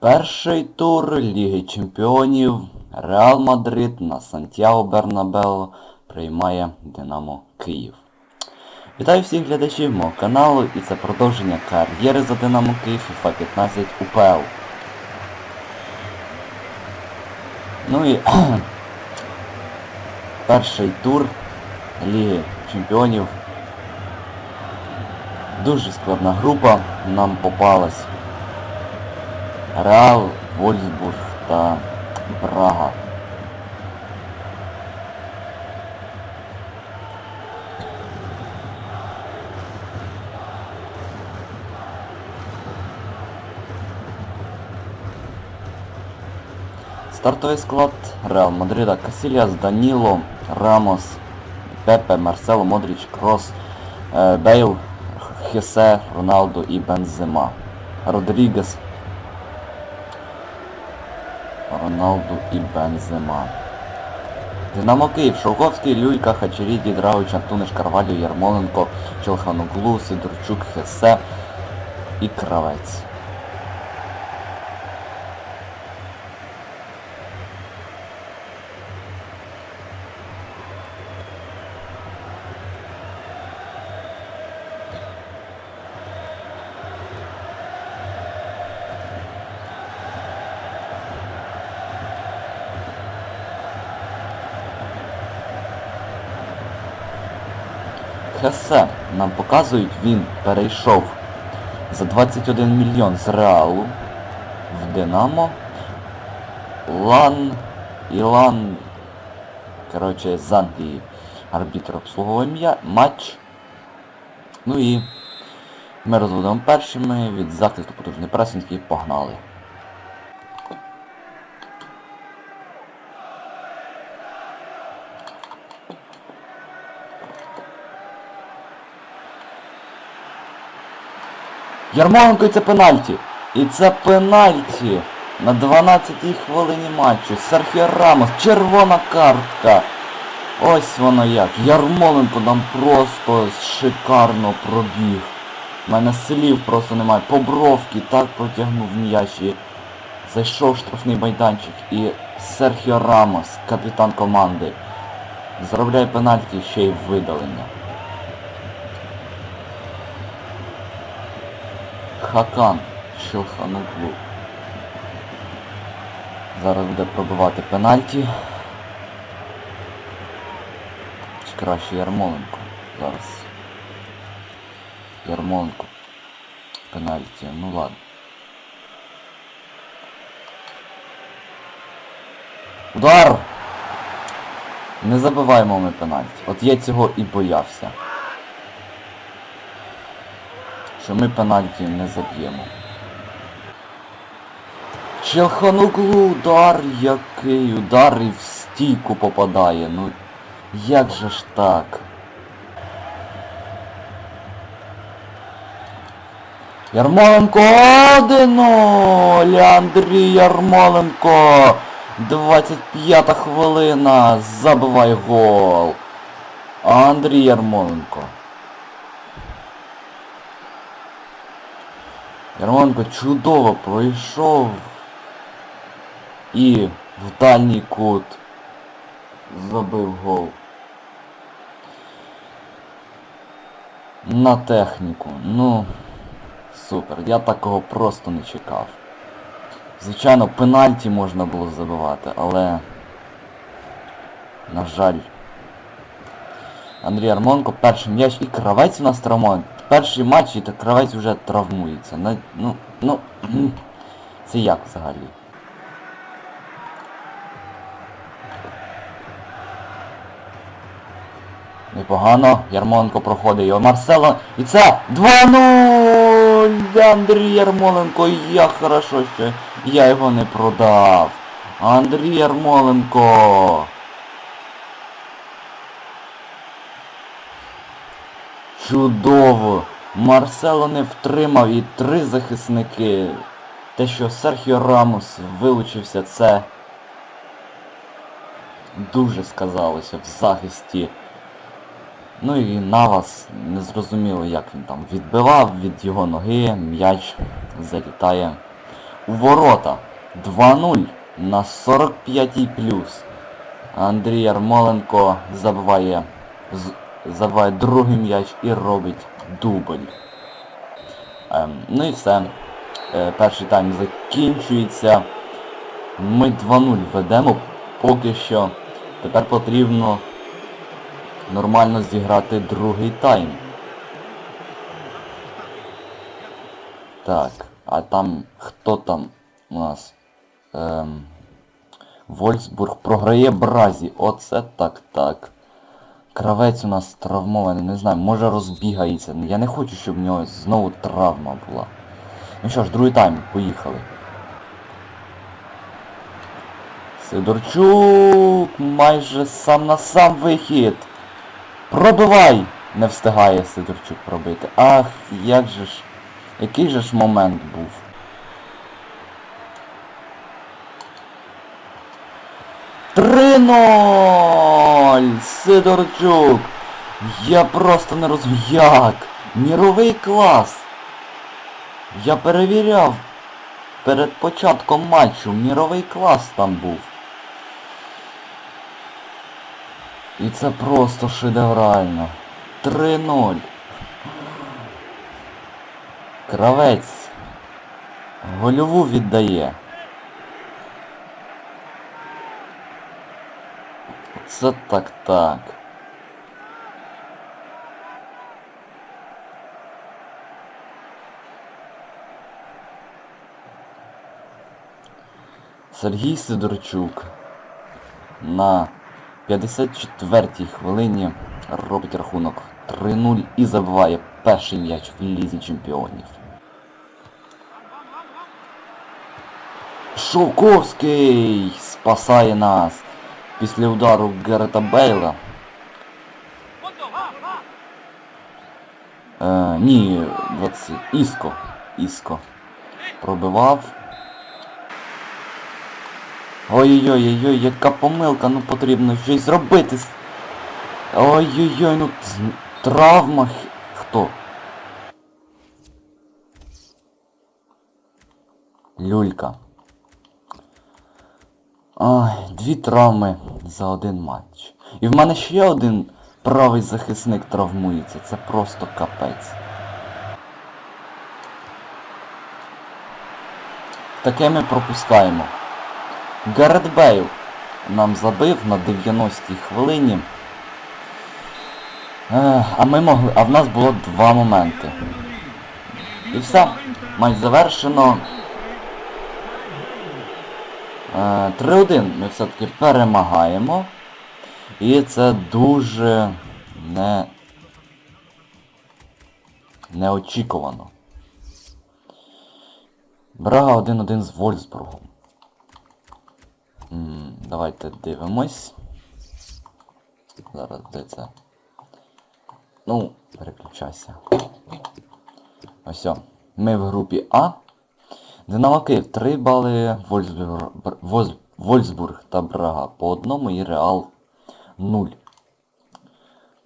Перший тур Ліги Чемпіонів Реал Мадрид на Сантьяго Бернабео приймає Динамо Київ. Вітаю всіх глядачів мого каналу і це продовження кар'єри за Динамо Київ FIFA 15 УПЛ. Ну і перший тур Ліги Чемпіонів. Дуже складна група нам попалась. Реал, Вольсбург та Прага. Стартовий склад Реал Мадрида Касильяс, Даніло, Рамос, Пепе, Марсело, Модріч, Крос, е, Бейл, Хесе, Роналдо і Бензема. Родрігес, Роналду і Бензема. Динамо Київ, Шовковський, Люлька, Хачеріді, Драгоч, Антуниш, Карвалю, Ярмоленко, Челхануглу, Сидорчук, Хесе і Кравець. Хесе нам показують, він перейшов за 21 мільйон з Реалу в Динамо. Лан Ілан. Коротше, з Англії арбітр обслуговує матч. Ну і ми розводимо першими від захисту потужний пресинг і погнали. Ярмоленко і це пенальті. І це пенальті на 12-й хвилині матчу. Серхіо Рамос, червона картка. Ось воно як. Ярмоленко нам просто шикарно пробіг. У мене слів просто немає. По бровки так протягнув м'яч і зайшов штрафний майданчик. І Серхіо Рамос, капітан команди, заробляє пенальті ще й видалення. Хакан Шелхануглу. Зараз буде пробивати пенальті. Чи краще Ярмоленко. Зараз. Ярмоленко. Пенальті. Ну ладно. Удар! Не забиваємо ми пенальті. От я цього і боявся що ми пенальті не заб'ємо. Челхануглу удар який, удар і в стійку попадає. Ну як же ж так? Ярмоленко 1-0! Андрій Ярмоленко! 25 хвилина. Забивай гол. Андрій Ярмоленко. Ярмоленко чудово пройшов і в дальній кут забив гол. На техніку. Ну, супер. Я такого просто не чекав. Звичайно, пенальті можна було забивати, але... На жаль. Андрій Армонко, перший м'яч і кравець у нас травмує. Перший матч і так кравець вже травмується. На- Ну, ну, це як взагалі? Непогано, Ярмоленко проходить його Марсело. І це 2-0! Андрій Ярмоленко, як хорошо, що я його не продав. Андрій Ярмоленко. Чудово! Марсело не втримав і три захисники. Те, що Серхіо Рамос вилучився, це дуже сказалося в захисті. Ну і Навас не зрозуміло як він там відбивав від його ноги, м'яч залітає у ворота. 2-0 на 45-й плюс. Андрій Ярмоленко забиває, з- забиває другий м'яч і робить дубль. Ем, ну і все. Е, перший тайм закінчується. Ми 2-0 ведемо поки що. Тепер потрібно нормально зіграти другий тайм. Так, а там хто там у нас? Ем, Вольсбург програє Бразі. Оце так так. Кравець у нас травмований, не знаю, може розбігається. Я не хочу, щоб в нього знову травма була. Ну що ж, другий тайм, поїхали. Сидорчук майже сам на сам вихід. Пробивай! Не встигає Сидорчук пробити. Ах, як же ж. Який же ж момент був. Три ноль! Сидорчук! Я просто не розумію. Як? Міровий клас! Я перевіряв перед початком матчу. Міровий клас там був. І це просто шедеврально. 3-0. Кравець. Гольову віддає. Це так так. Сергій Сидорчук на 54-й хвилині робить рахунок 3-0 і забиває перший м'яч в Лізі Чемпіонів. Шовковський спасає нас після удару Герета Бейла. Е, ні, 20... Іско. Іско. Пробивав. Ой-ой-ой, яка помилка, ну потрібно щось зробити. Ой-ой-ой, ну травма. Хто? Люлька. Ой, дві травми за один матч. І в мене ще один правий захисник травмується. Це просто капець. Таке ми пропускаємо. Гаррет Бейл нам забив на 90-й хвилині. А ми могли. А в нас було два моменти. І все. Матч завершено. Е, 3-1 ми все-таки перемагаємо. І це дуже не... неочікувано. Брага 1-1 з Вольсбургом. Давайте дивимось. Зараз де це? Ну, переключайся. Ось. Ми в групі А. Динамо Київ 3 бали, Вольсбург, Воз- Вольсбург та Брага по одному і Реал 0.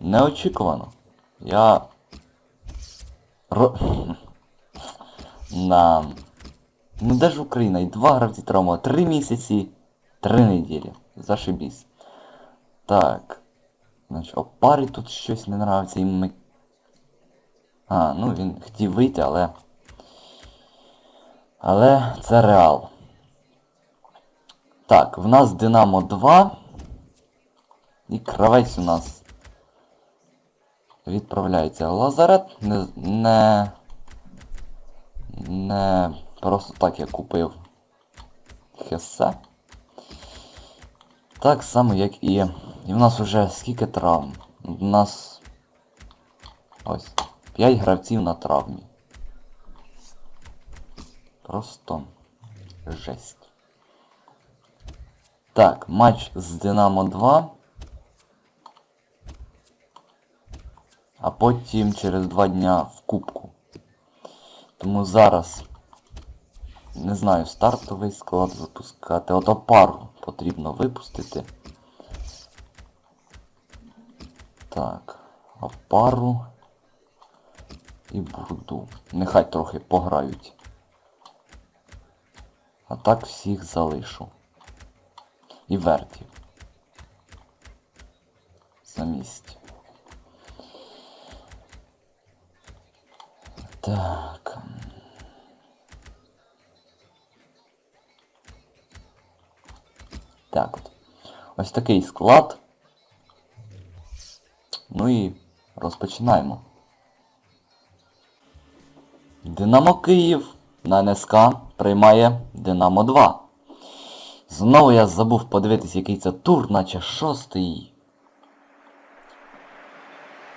Неочікувано. Я... Ро... На... Ну де ж Україна? І два гравці травма. Три місяці, три неділі. Зашибісь. Так. Значить, опарі тут щось не нравиться і ми... А, ну він хотів вийти, але... Але це реал. Так, в нас Динамо 2. І кравець у нас відправляється Лазарет. Не, не, не просто так я купив Хесе. Так само, як і... І в нас уже скільки травм? У нас... Ось. 5 гравців на травмі. Просто жесть. Так, матч з Динамо 2. А потім через два дня в Кубку. Тому зараз не знаю, стартовий склад випускати. Ото пару потрібно випустити. Так, а пару і бурду. Нехай трохи пограють. А так всіх залишу. І Верді. Замість. Так. Так от. Ось такий склад. Ну і розпочинаємо. Динамо Київ на НСК приймає Динамо 2. Знову я забув подивитись, який це тур, наче шостий.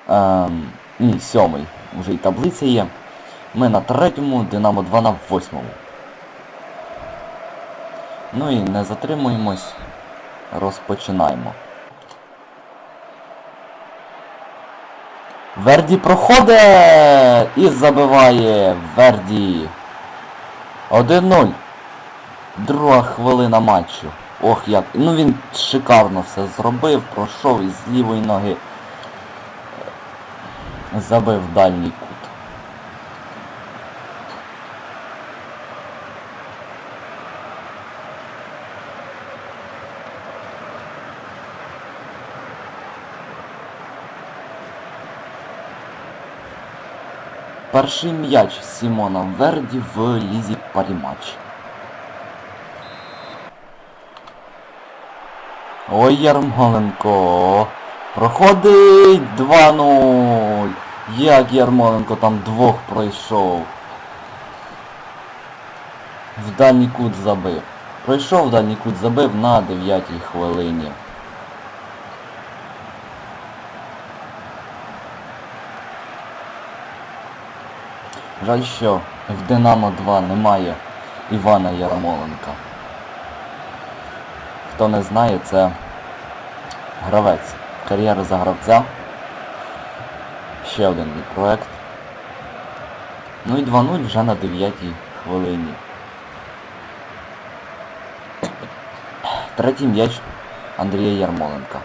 Ем, ні, сьомий. Уже і таблиця є. Ми на третьому, Динамо 2 на восьмому. Ну і не затримуємось. Розпочинаємо. Верді проходить і забиває Верді. 1-0. Друга хвилина матчу. Ох як. Ну він шикарно все зробив, пройшов із лівої ноги. Забив дальній кут. Перший м'яч Сімона Верді в Лізі Парімач. Ой, Ярмоленко. Проходить 2-0. Як Ярмоленко там двох пройшов. В дальній кут забив. Пройшов в дальній кут забив на 9-й хвилині. Жаль, що в Динамо 2 немає Івана Ярмоленка. Хто не знає, це гравець. Кар'єра за гравця. Ще один проект. Ну і 2-0 вже на 9 хвилині. Третій м'яч Андрія Ярмоленка.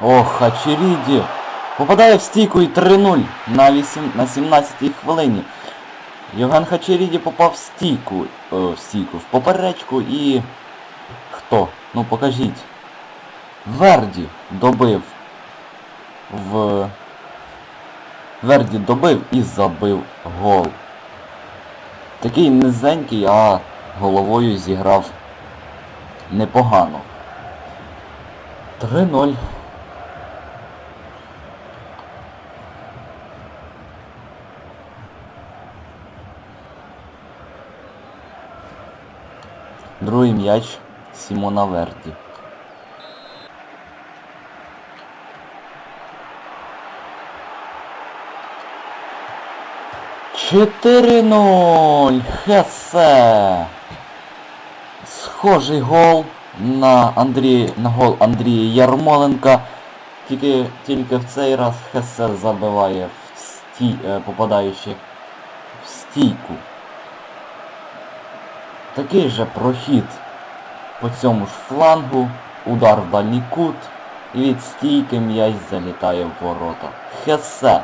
Ох, Хачеріді! Попадає в стійку і 3-0 на 8, на 17-й хвилині. Євген Хачеріді попав в стійку, е, в стійку, в поперечку і... Хто? Ну покажіть. Верді добив в... Верді добив і забив гол. Такий низенький, а головою зіграв непогано. 3-0. Другий м'яч Сімона Верді. Чотири нуль. Хесе. Схожий гол на Андрій, на гол Андрія Ярмоленка. Тільки, тільки в цей раз Хесе забиває в сті, е, попадаючи в стійку. Такий же прохід по цьому ж флангу, удар в дальній кут, і від стійки м'яч залітає в ворота. Хесе.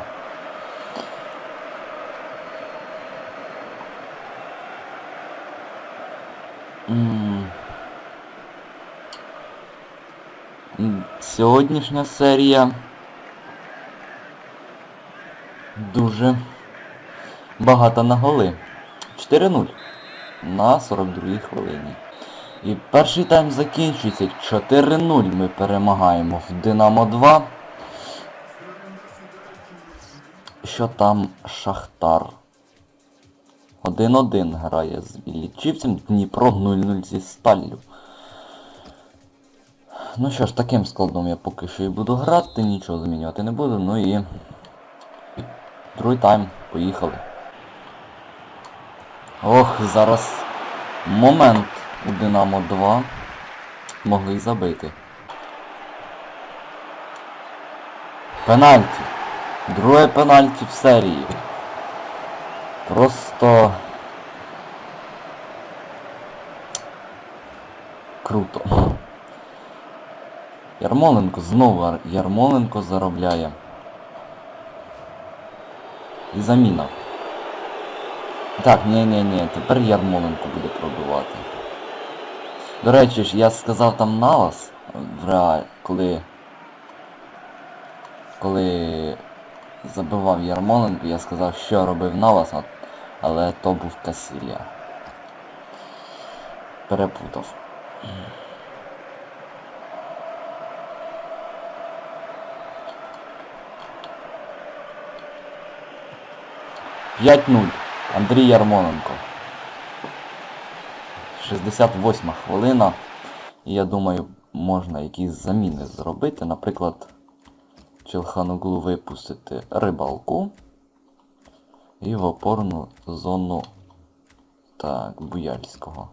Сьогоднішня серія дуже багата на голи. 4-0 на 42 хвилині. І перший тайм закінчується. 4-0 ми перемагаємо в Динамо 2. Що там Шахтар? 1-1 грає з Іллічівцем, Дніпро 0-0 зі Сталлю. Ну що ж, таким складом я поки що і буду грати, нічого змінювати не буду, ну і... Другий тайм, поїхали. Ох, зараз момент у Динамо 2 могли й забити. Пенальті. Друге пенальті в серії. Просто... Круто. Ярмоленко знову Ярмоленко заробляє. І заміна. Так, ні-ні-ні, тепер Ярмоленко буде пробивати. До речі ж, я сказав там налас в реаль, коли. Коли забивав Ярмоленко, я сказав, що робив налас, а- але то був Касілія. Перепутав. П'ять нуль. Андрій Ярмоленко. 68 хвилина. Я думаю, можна якісь заміни зробити. Наприклад, Челхануглу випустити рибалку. І в опорну зону так, Буяльського.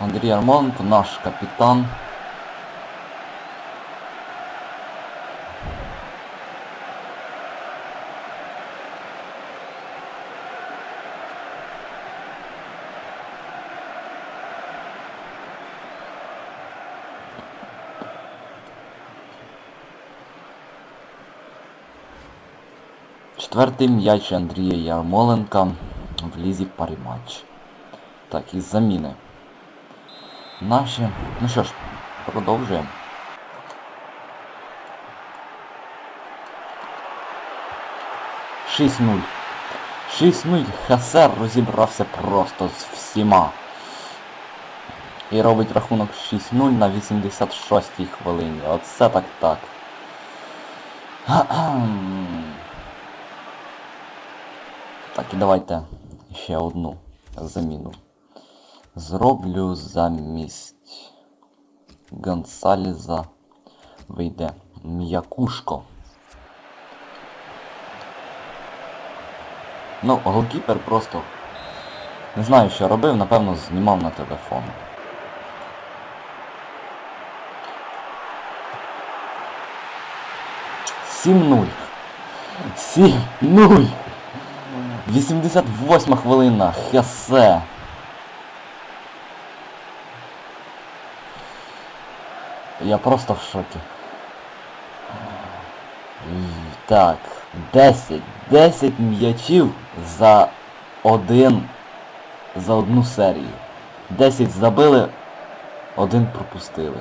Андрій Ярмоленко, наш капітан. Четвертий м'яч Андрія Ярмоленка в лізі парі-матч. Так, із заміни. Наші. Ну що ж, продовжуємо. Шість нуль. 6-0. Хасер розібрався просто з всіма. І робить рахунок 6-0 на 86-й хвилині. Оце так так. Так, і давайте ще одну заміну. Зроблю замість Гонсаліза вийде м'якушко. Ну, голкіпер просто не знаю, що робив, напевно, знімав на телефон. Сім нуль. Сім нуль. 88 хвилина. Хесе. Я просто в шокі. Так, 10. 10 м'ячів за один. За одну серію. 10 забили, один пропустили.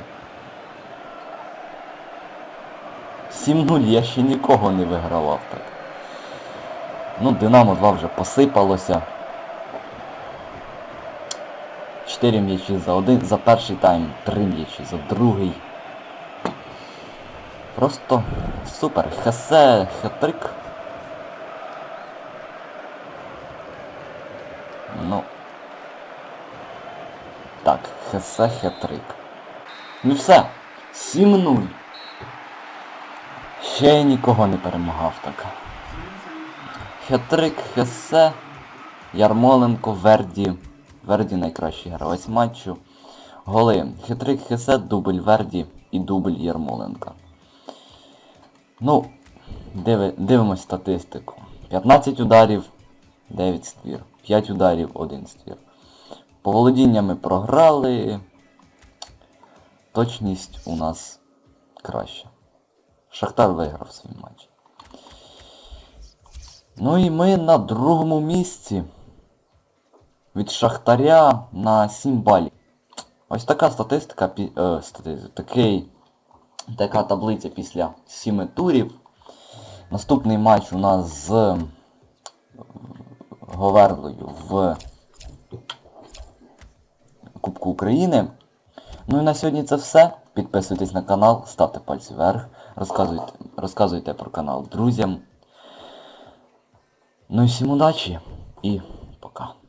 7-0 я ще нікого не вигравав так. Ну, Динамо 2 вже посипалося. 4 м'ячі за один, за перший тайм, 3 м'ячі за другий. Просто супер. Хесе, хетрик. Ну. Так, Хесе хетрик. Ну все. 7-0. Ще нікого не перемагав так. Хетрик, Хесе, Ярмоленко, Верді. Верді найкращий гравець матчу. Голи. Хитрик Хесе, дубль Верді і дубль Ярмоленка. Ну, диви, дивимось статистику. 15 ударів, 9 ствір. 5 ударів, 1 ствір. По володінням ми програли. Точність у нас краща. Шахтар виграв свій матч. Ну і ми на другому місці. Від Шахтаря на 7 балів. Ось така статистика, е, такий, така таблиця після 7 турів. Наступний матч у нас з е, Говерлою в Кубку України. Ну і на сьогодні це все. Підписуйтесь на канал, ставте пальці вверх, розказуйте, розказуйте про канал друзям. Ну і всім удачі і пока.